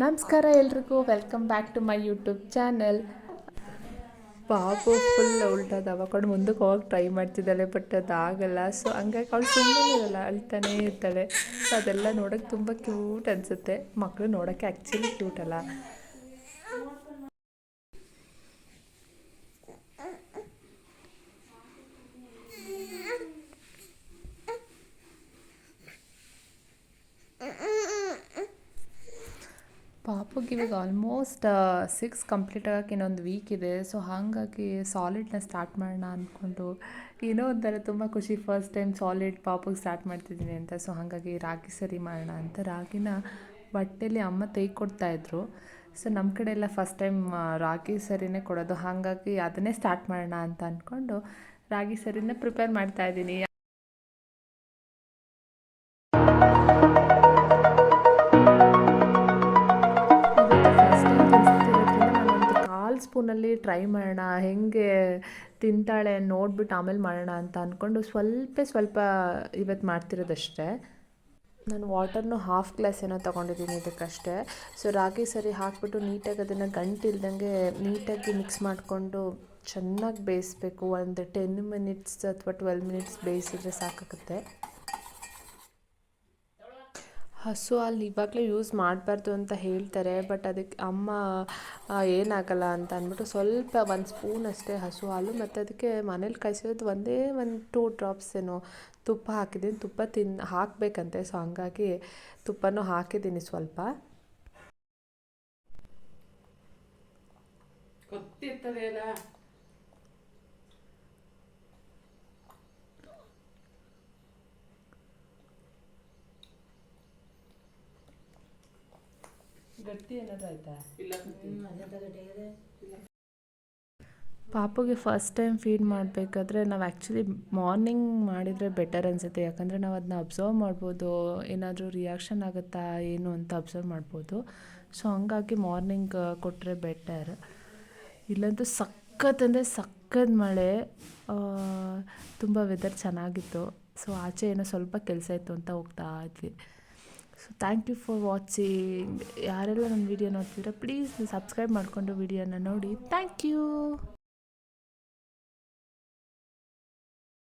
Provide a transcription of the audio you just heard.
ನಮಸ್ಕಾರ ಎಲ್ರಿಗೂ welcome back to my YouTube channel ಪಾಪು ಫುಲ್ ಉಲ್ಟದ ಕಡೆ ಮುಂದಕ್ಕೆ ಹೋಗಿ ಟ್ರೈ ಮಾಡ್ತಿದ್ದಾಳೆ ಬಟ್ ಅದಾಗಲ್ಲ. ಸೊ ಹಂಗಾಗಿ ಅವಳು ಸುಮ್ಮನೆ ಇರಲ್ಲ, ಅಳ್ತಾನೇ ಇರ್ತಾಳೆ. ಸೊ ಅದೆಲ್ಲ ನೋಡೋಕ್ಕೆ ತುಂಬ ಕ್ಯೂಟ್ ಅನಿಸುತ್ತೆ. ಮಕ್ಕಳು ನೋಡೋಕ್ಕೆ ಆ್ಯಕ್ಚುಲಿ ಕ್ಯೂಟ್ ಅಲ್ಲ. ಪಾಪುಗೆ ಇವಾಗ ಆಲ್ಮೋಸ್ಟ್ ಸಿಕ್ಸ್ ಕಂಪ್ಲೀಟ್ ಆಗೋಕ್ಕೆ ಇನ್ನೊಂದು ವೀಕ್ ಇದೆ. ಸೊ ಹಾಗಾಗಿ ಸಾಲಿಡ್ನ ಸ್ಟಾರ್ಟ್ ಮಾಡೋಣ ಅಂದ್ಕೊಂಡು ಏನೋ ಒಂಥರ ತುಂಬ ಖುಷಿ ಫಸ್ಟ್ ಟೈಮ್ ಸಾಲಿಡ್ ಪಾಪುಗೆ ಸ್ಟಾರ್ಟ್ ಮಾಡ್ತಿದ್ದೀನಿ ಅಂತ. ಸೊ ಹಾಗಾಗಿ ರಾಗಿ ಸರಿ ಮಾಡೋಣ ಅಂತ. ರಾಗಿನ ಬಟ್ಟೆಯಲ್ಲಿ ಅಮ್ಮ ತೆಗೆ ಕೊಡ್ತಾಯಿದ್ರು ಸೊ ನಮ್ಮ ಕಡೆ ಎಲ್ಲ ಫಸ್ಟ್ ಟೈಮ್ ರಾಗಿ ಸರಿನೇ ಕೊಡೋದು. ಹಾಗಾಗಿ ಅದನ್ನೇ ಸ್ಟಾರ್ಟ್ ಮಾಡೋಣ ಅಂತ ಅಂದ್ಕೊಂಡು ರಾಗಿ ಸರಿನೇ ಪ್ರಿಪೇರ್ ಮಾಡ್ತಾಯಿದ್ದೀನಿ ಸ್ಪೂನಲ್ಲಿ ಟ್ರೈ ಮಾಡೋಣ, ಹೇಗೆ ತಿಂತಾಳೆ ನೋಡ್ಬಿಟ್ಟು ಆಮೇಲೆ ಮಾಡೋಣ ಅಂತ ಅಂದ್ಕೊಂಡು ಸ್ವಲ್ಪ ಸ್ವಲ್ಪ ಇವತ್ತು ಮಾಡ್ತಿರೋದಷ್ಟೇ. ನಾನು ವಾಟರ್ನು ಹಾಫ್ ಗ್ಲಾಸ್ ಏನೋ ತೊಗೊಂಡಿದ್ದೀನಿ ಇದಕ್ಕಷ್ಟೇ. ಸೊ ರಾಗಿ ಸರಿ ಹಾಕ್ಬಿಟ್ಟು ನೀಟಾಗಿ ಅದನ್ನು ಗಂಟಿಲ್ದಂಗೆ ನೀಟಾಗಿ ಮಿಕ್ಸ್ ಮಾಡಿಕೊಂಡು ಚೆನ್ನಾಗಿ ಬೇಯಿಸ್ಬೇಕು. ಒಂದು ಟೆನ್ ಮಿನಿಟ್ಸ್ ಅಥವಾ ಟ್ವೆಲ್ ಮಿನಿಟ್ಸ್ ಬೇಯಿಸಿದ್ರೆ ಸಾಕಾಗುತ್ತೆ. ಹಸು ಹಾಲು ಇವಾಗಲೇ ಯೂಸ್ ಮಾಡಬಾರ್ದು ಅಂತ ಹೇಳ್ತಾರೆ ಬಟ್ ಅದಕ್ಕೆ ಅಮ್ಮ ಏನಾಗಲ್ಲ ಅಂತ ಅಂದ್ಬಿಟ್ಟು ಸ್ವಲ್ಪ ಒಂದು ಸ್ಪೂನ್ ಅಷ್ಟೇ ಹಸು ಹಾಲು ಮತ್ತು ಅದಕ್ಕೆ ಮನೇಲಿ ಕಾಯಿಸಿರೋದು ಒಂದೇ ಒಂದು ಟೂ ಡ್ರಾಪ್ಸ್ ಏನು ತುಪ್ಪ ಹಾಕಿದ್ದೀನಿ. ತುಪ್ಪ ತಿನ್, ಹಾಕಬೇಕಂತೆ ಸೊ ಹಂಗಾಗಿ ತುಪ್ಪನೂ ಹಾಕಿದ್ದೀನಿ ಸ್ವಲ್ಪ. ಗೊತ್ತಿರ್ತದೆ ಗಟ್ಟಿ ಪಾಪುಗೆ ಫಸ್ಟ್ ಟೈಮ್ ಫೀಡ್ ಮಾಡಬೇಕಾದ್ರೆ ನಾವು ಆ್ಯಕ್ಚುಲಿ ಮಾರ್ನಿಂಗ್ ಮಾಡಿದರೆ ಬೆಟರ್ ಅನಿಸುತ್ತೆ. ಯಾಕಂದರೆ ನಾವು ಅದನ್ನ ಅಬ್ಸರ್ವ್ ಮಾಡ್ಬೋದು, ಏನಾದರೂ ರಿಯಾಕ್ಷನ್ ಆಗುತ್ತಾ, ಏನು ಅಂತ ಅಬ್ಸರ್ವ್ ಮಾಡ್ಬೋದು. ಸೊ ಹಂಗಾಗಿ ಮಾರ್ನಿಂಗ್ ಕೊಟ್ಟರೆ ಬೆಟರ್ ಇಲ್ಲಂತೂ ಸಖತ್ ಅಂದರೆ ಸಖತ್ ಮಳೆ ತುಂಬ ವೆದರ್ ಚೆನ್ನಾಗಿತ್ತು. ಸೊ ಆಚೆ ಏನೋ ಸ್ವಲ್ಪ ಕೆಲಸ ಇತ್ತು ಅಂತ ಹೋಗ್ತಾ ಇದ್ವಿ. So thank you for watching ಯಾರೆಲ್ಲ ನನ್ನ ವೀಡಿಯೋ ನೋಡ್ತಿದ್ರೆ ಪ್ಲೀಸ್ ಸಬ್ಸ್ಕ್ರೈಬ್ ಮಾಡಿಕೊಂಡು ವೀಡಿಯೋನ ನೋಡಿ. Thank you